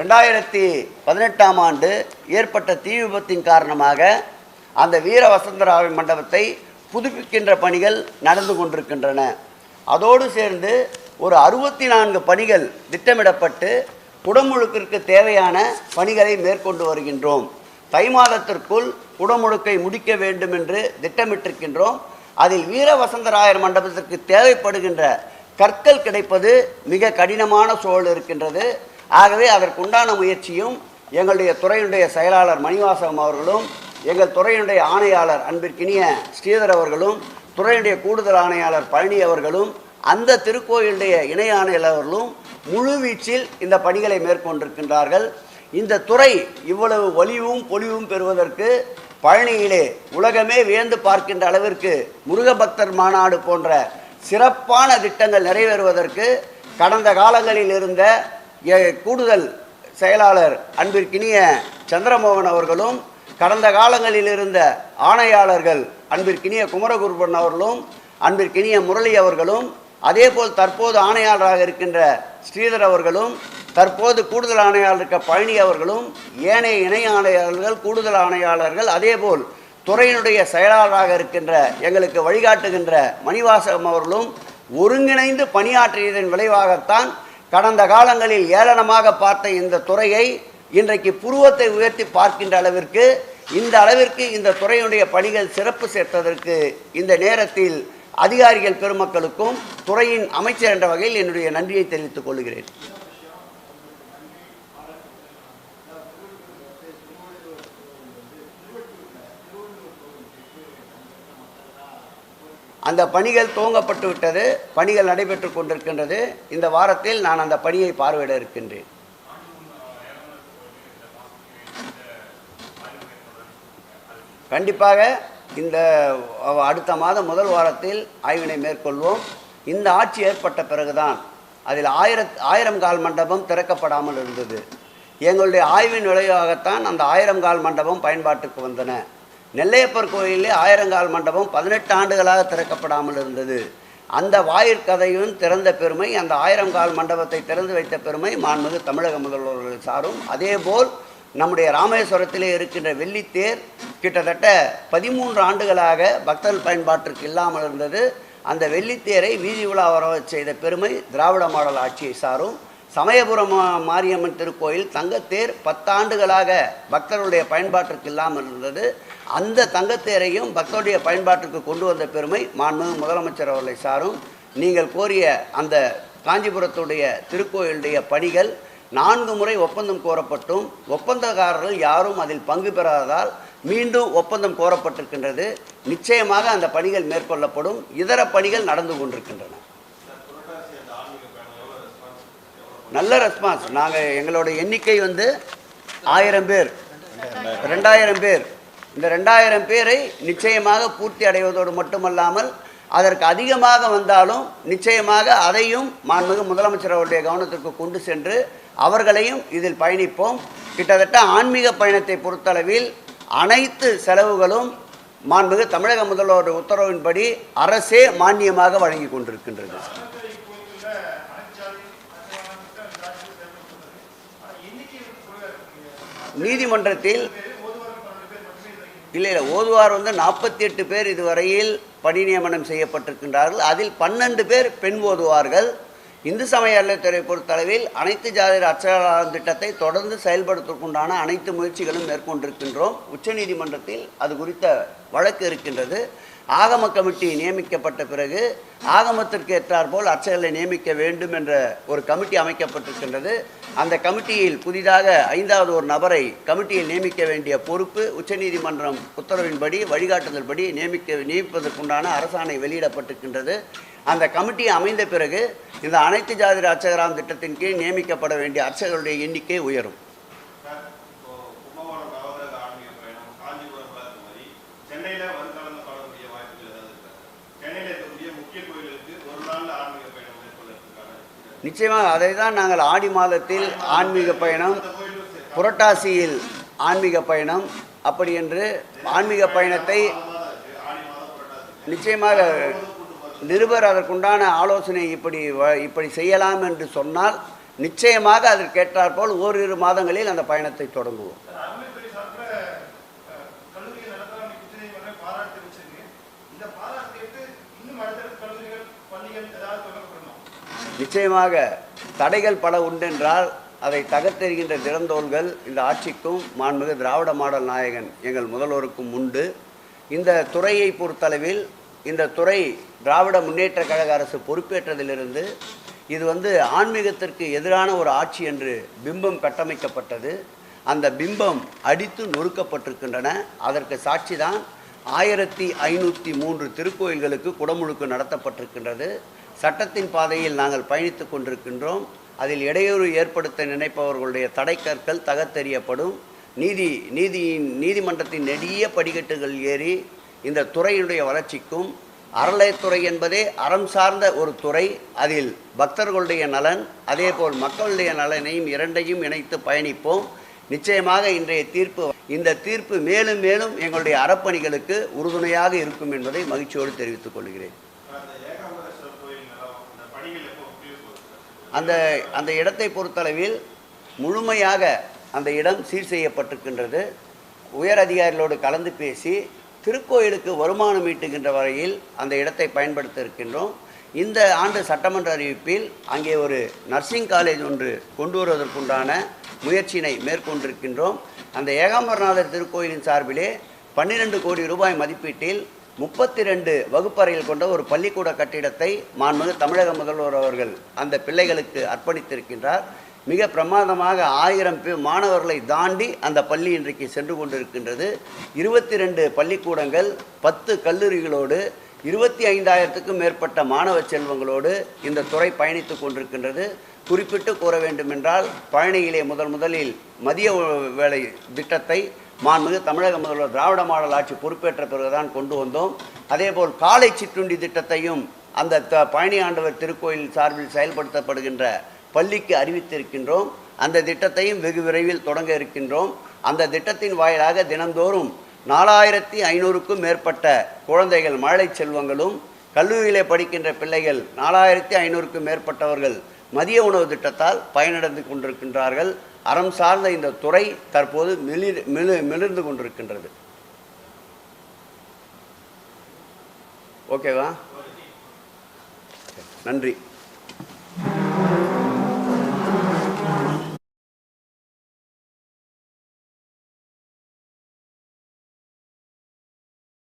ரெண்டாயிரத்தி பதினெட்டாம் ஆண்டு ஏற்பட்ட தீ விபத்தின் காரணமாக அந்த வீர வசந்தராவின் மண்டபத்தை புதுப்பிக்கின்ற பணிகள் நடந்து கொண்டிருக்கின்றன. அதோடு சேர்ந்து ஒரு அறுபத்தி நான்கு பணிகள் திட்டமிடப்பட்டு குடமுழுக்கிற்கு தேவையான பணிகளை மேற்கொண்டு வருகின்றோம். தை மாதத்திற்குள் குடமுழுக்கை முடிக்க வேண்டும் என்று திட்டமிட்டிருக்கின்றோம். அதில் வீர வசந்தராயர் மண்டபத்திற்கு தேவைப்படுகின்ற கற்கள் கிடைப்பது மிக கடினமான சூழல் இருக்கின்றது. ஆகவே அதற்குண்டான முயற்சியும் எங்களுடைய துறையினுடைய செயலாளர் மணிவாசகம் அவர்களும் எங்கள் துறையினுடைய ஆணையாளர் அன்பிற்கினிய ஸ்ரீதர் அவர்களும் துறையினுடைய கூடுதல் ஆணையாளர் பழனி அவர்களும் அந்த திருக்கோயிலுடைய இணை ஆணையாளர்களும் முழுவீச்சில் இந்த பணிகளை மேற்கொண்டிருக்கின்றார்கள். இந்த துறை இவ்வளவு ஒளிவும் பொலிவும் பெறுவதற்கு பழனியிலே உலகமே வியந்து பார்க்கின்ற அளவிற்கு முருகபக்தர் மாநாடு போன்ற சிறப்பான திட்டங்கள் நிறைவேறுவதற்கு கடந்த காலங்களில் இருந்த கூடுதல் செயலாளர் அன்பிற்கினிய சந்திரமோகன் அவர்களும் கடந்த காலங்களில் இருந்த ஆணையாளர்கள் அன்பிற்கினிய குமரகுருபன் அவர்களும் அன்பிற்கினிய முரளி அவர்களும் அதேபோல் தற்போது ஆணையாளராக இருக்கின்ற ஸ்ரீதர் அவர்களும் தற்போது கூடுதல் ஆணையாளர் இருக்க பழனி அவர்களும் ஏனைய இணை ஆணையாளர்கள் கூடுதல் ஆணையாளர்கள் அதேபோல் துறையினுடைய செயலாளராக இருக்கின்ற எங்களுக்கு வழிகாட்டுகின்ற மணிவாசகம் அவர்களும் ஒருங்கிணைந்து பணியாற்றியதன் விளைவாகத்தான் கடந்த காலங்களில் ஏளனமாக பார்த்த இந்த துறையை இன்றைக்கு புருவத்தை உயர்த்தி பார்க்கின்ற அளவிற்கு இந்த அளவிற்கு இந்த துறையினுடைய பணிகள் சிறப்பு சேர்த்ததற்கு இந்த நேரத்தில் அதிகாரிகள் பெருமக்களுக்கும் துறையின் அமைச்சர் என்ற வகையில் என்னுடைய நன்றியை தெரிவித்துக் கொள்கிறேன். அந்த பணிகள் துவங்கப்பட்டு விட்டது பணிகள் நடைபெற்று கொண்டிருக்கின்றது. இந்த வாரத்தில் நான் அந்த பணியை பார்வையிட இருக்கின்றேன். கண்டிப்பாக இந்த அடுத்த மாதம் முதல் வாரத்தில் ஆய்வினை மேற்கொள்வோம். இந்த ஆட்சி ஏற்பட்ட பிறகுதான் அதில் ஆயிரத் ஆயிரம் கால் மண்டபம் திறக்கப்படாமல் இருந்தது. எங்களுடைய ஆய்வின் விளைவாகத்தான் அந்த ஆயிரம் கால் மண்டபம் பயன்பாட்டுக்கு வந்தன. நெல்லையப்பர் கோயிலே ஆயிரங்கால் மண்டபம் பதினெட்டு ஆண்டுகளாக திறக்கப்படாமல் இருந்தது. அந்த வாயிற்கதையும் திறந்த பெருமை அந்த ஆயிரங்கால் மண்டபத்தை திறந்து வைத்த பெருமை மாண்புமிகு தமிழக முதல்வர்கள் சாரும். அதேபோல் நம்முடைய ராமேஸ்வரத்திலே இருக்கின்ற வெள்ளித்தேர் கிட்டத்தட்ட பதிமூன்று ஆண்டுகளாக பக்தர்கள் பயன்பாட்டிற்கு இல்லாமல் இருந்தது. அந்த வெள்ளித்தேரை வீதி உலா வர செய்த பெருமை திராவிட மாடல் ஆட்சியை சாரும். சமயபுரம் மாரியம்மன் திருக்கோயில் தங்கத்தேர் பத்தாண்டுகளாக பக்தர்களுடைய பயன்பாட்டிற்கு இல்லாமல் இருந்தது. அந்த தங்கத்தேரையும் பக்தருடைய பயன்பாட்டுக்கு கொண்டு வந்த பெருமை மாண்பு முதலமைச்சர் அவர்களை சாரும். நீங்கள் கோரிய அந்த காஞ்சிபுரத்துடைய திருக்கோயிலுடைய பணிகள் நான்கு முறை ஒப்பந்தம் கோரப்பட்டும். ஒப்பந்தக்காரர்கள் யாரும் அதில் பங்கு பெறாததால் மீண்டும் ஒப்பந்தம் கோரப்பட்டிருக்கின்றது. நிச்சயமாக அந்த பணிகள் மேற்கொள்ளப்படும். இதர பணிகள் நடந்து கொண்டிருக்கின்றன. நல்ல ரெஸ்பான்ஸ் நாங்கள் எங்களோட எண்ணிக்கை வந்து ஆயிரம் பேர். ரெண்டாயிரம் பேர். இந்த ரெண்டாயிரம் பேரை நிச்சயமாக பூர்த்தி அடைவதோடு மட்டுமல்லாமல் அதற்கு அதிகமாக வந்தாலும் நிச்சயமாக அதையும் மாண்புமிகு முதலமைச்சர் அவருடைய கவனத்திற்கு கொண்டு சென்று அவர்களையும் இதில் பயணிப்போம். கிட்டத்தட்ட ஆன்மீக பயணத்தை பொறுத்தளவில் அனைத்து செலவுகளும் மாண்புமிகு தமிழக முதல்வருடைய உத்தரவின்படி அரசே மானியமாக வழங்கி கொண்டிருக்கின்றது. நீதிமன்றத்தில் இல்லை இல்லை ஓதுவார் வந்து நாற்பத்தி எட்டு பேர் இதுவரையில் பணி நியமனம் செய்யப்பட்டிருக்கின்றார்கள். அதில் பன்னெண்டு பேர் பெண் ஓதுவார்கள். இந்து சமய அறநிலைத்துறை பொறுத்தளவில் அனைத்து ஜாதியர் அச்சகாரம் திட்டத்தை தொடர்ந்து செயல்படுத்துவதற்குண்டான அனைத்து முயற்சிகளும் மேற்கொண்டிருக்கின்றோம். உச்சநீதிமன்றத்தில் அது குறித்த வழக்கு இருக்கின்றது. ஆகம கமிட்டி நியமிக்கப்பட்ட பிறகு ஆகமத்திற்கு ஏற்றாற்போல் அர்ச்சகர்களை நியமிக்க வேண்டும் என்ற ஒரு கமிட்டி அமைக்கப்பட்டிருக்கின்றது. அந்த கமிட்டியில் புதிதாக ஐந்தாவது ஒரு நபரை கமிட்டியில் நியமிக்க வேண்டிய பொறுப்பு உச்சநீதிமன்றம் உத்தரவின்படி வழிகாட்டுதல்படி நியமிக்க நியமிப்பதற்குண்டான அரசாணை வெளியிடப்பட்டிருக்கின்றது. அந்த கமிட்டி அமைந்த பிறகு இந்த அனைத்து ஜாதிர அர்ச்சகராம் திட்டத்தின் கீழ் நியமிக்கப்பட வேண்டிய அர்ச்சகருடைய எண்ணிக்கை உயரும். நிச்சயமாக அதை தான் நாங்கள் ஆடி மாதத்தில் ஆன்மீக பயணம் புரட்டாசியில் ஆன்மீக பயணம் அப்படி என்று ஆன்மீக பயணத்தை நிச்சயமாக நிருபர் அதற்குண்டான ஆலோசனை இப்படி இப்படி செய்யலாம் என்று சொன்னால் நிச்சயமாக அதற்கேற்றாற்போல் ஓரிரு மாதங்களில் அந்த பயணத்தை தொடங்குவோம். நிச்சயமாக தடைகள் பல உண்டென்றால் அதை தகர்த்தெறிகின்ற திறந்தோள்கள் இந்த ஆட்சிக்கும் மாண்புமிகு திராவிட மாடல் நாயகன் எங்கள் முதல்வருக்கும் உண்டு. இந்த துறையை பொறுத்தளவில் இந்த துறை திராவிட முன்னேற்ற கழக அரசு பொறுப்பேற்றதிலிருந்து இது வந்து ஆன்மீகத்திற்கு எதிரான ஒரு ஆட்சி என்று பிம்பம் கட்டமைக்கப்பட்டது. அந்த பிம்பம் அடித்து நொறுக்கப்பட்டிருக்கின்றன. அதற்கு சாட்சிதான் ஆயிரத்தி ஐநூற்றி மூன்று திருக்கோயில்களுக்கு குடமுழுக்கு நடத்தப்பட்டிருக்கின்றது. சட்டத்தின் பாதையில் நாங்கள் பயணித்துக் கொண்டிருக்கின்றோம். அதில் இடையூறு ஏற்படுத்த நினைப்பவர்களுடைய தடைக்கற்கள் தகர்த்தெறியப்படும். நீதி நீதியின் நீதிமன்றத்தின் நெடிய படிக்கட்டுகள் ஏறி இந்த துறையினுடைய வளர்ச்சிக்கும் அறநிலையத்துறை என்பதே அறம் சார்ந்த ஒரு துறை. அதில் பக்தர்களுடைய நலன் அதேபோல் மக்களுடைய நலனையும் இரண்டையும் இணைத்து பயணிப்போம். நிச்சயமாக இன்றைய தீர்ப்பு இந்த தீர்ப்பு மேலும் மேலும் எங்களுடைய அறப்பணிகளுக்கு உறுதுணையாக இருக்கும் என்பதை மகிழ்ச்சியோடு தெரிவித்துக் கொள்கிறேன். அந்த அந்த இடத்தை பொறுத்தளவில் முழுமையாக அந்த இடம் சீர் செய்யப்பட்டிருக்கின்றது. உயர் அதிகாரிகளோடு கலந்து பேசி திருக்கோயிலுக்கு வருமானம் ஈட்டுகின்ற வரையில் அந்த இடத்தை பயன்படுத்த இருக்கின்றோம் இந்த ஆண்டு சட்டமன்ற அறிவிப்பில் அங்கே ஒரு நர்சிங் காலேஜ் ஒன்று கொண்டு வருவதற்குண்டான முயற்சியினை மேற்கொண்டிருக்கின்றோம். அந்த ஏகாம்பரநாதர் திருக்கோயிலின் சார்பிலே பன்னிரண்டு கோடி ரூபாய் மதிப்பீட்டில் முப்பத்தி ரெண்டு வகுப்பறையில் கொண்ட ஒரு பள்ளிக்கூட கட்டிடத்தை மாண்புமிகு தமிழக முதல்வர் அவர்கள் அந்த பிள்ளைகளுக்கு அர்ப்பணித்திருக்கின்றார். மிக பிரமாதமாக ஆயிரம் மாணவர்களை தாண்டி அந்த பள்ளி இன்றைக்கு சென்று கொண்டிருக்கின்றது. இருபத்தி ரெண்டு பள்ளிக்கூடங்கள் பத்து கல்லூரிகளோடு இருபத்தி ஐந்தாயிரத்துக்கும் மேற்பட்ட மாணவ செல்வங்களோடு இந்த துறை பயணித்து கொண்டிருக்கின்றது. குறிப்பிட்டு கூற வேண்டுமென்றால் பழனியிலே முதல் முதலில் மதிய வேலை திட்டத்தை மாண்புமிகு தமிழக முதல்வர் திராவிட மாடல் ஆட்சி பொறுப்பேற்ற பிறகுதான் கொண்டு வந்தோம். அதேபோல் காலை சிற்றுண்டி திட்டத்தையும் அந்த த- பழனி ஆண்டவர் திருக்கோயில் சார்பில் செயல்படுத்தப்படுகின்ற பள்ளிக்கு அறிவித்திருக்கின்றோம். அந்த திட்டத்தையும் வெகு விரைவில் தொடங்க இருக்கின்றோம். அந்த திட்டத்தின் வாயிலாக தினந்தோறும் நாலாயிரத்தி ஐநூறுக்கும் மேற்பட்ட குழந்தைகள் மழலை செல்வங்களும் கல்லூரியிலே படிக்கின்ற பிள்ளைகள் நாலாயிரத்தி ஐநூறுக்கும் மேற்பட்டவர்கள் மதிய உணவு திட்டத்தால் பயனடைந்து கொண்டிருக்கின்றார்கள். அறம் சார்ந்த இந்த துறை தற்போது மிளிர் மிளு மிளிர்ந்து கொண்டிருக்கின்றது. ஓகேவா? நன்றி.